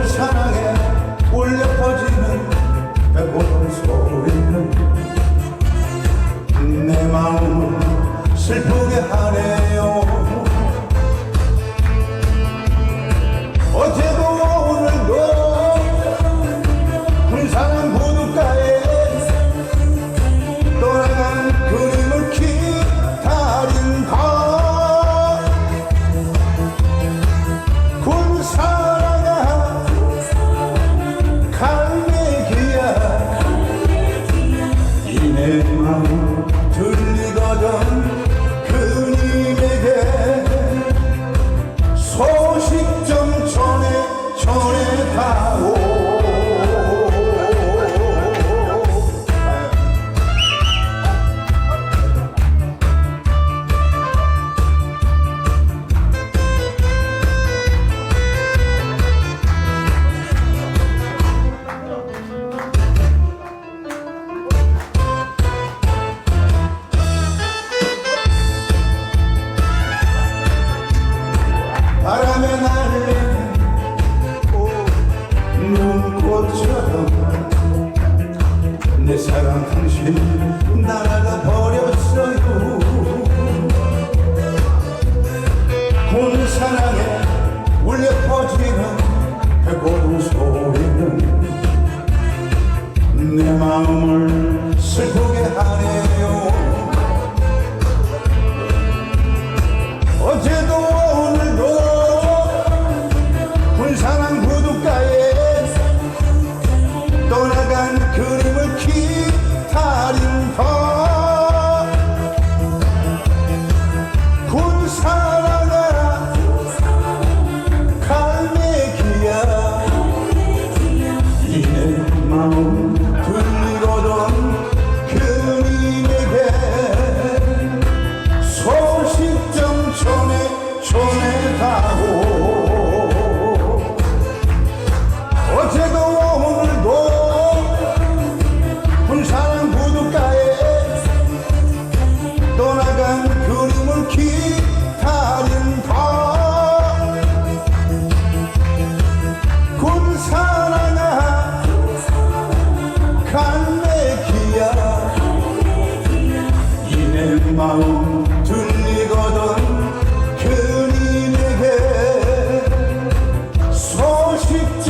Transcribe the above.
그 온 산항에 울려 퍼지는 배고픈 소리는 내 마음을 슬프게 하네요. with my 것처럼 내 사랑 당신 나를 하고. 어제도 오늘도 군사랑 부두가에 떠나간 그림을 기다린다 군사랑아 갈매기야. 마음 Острів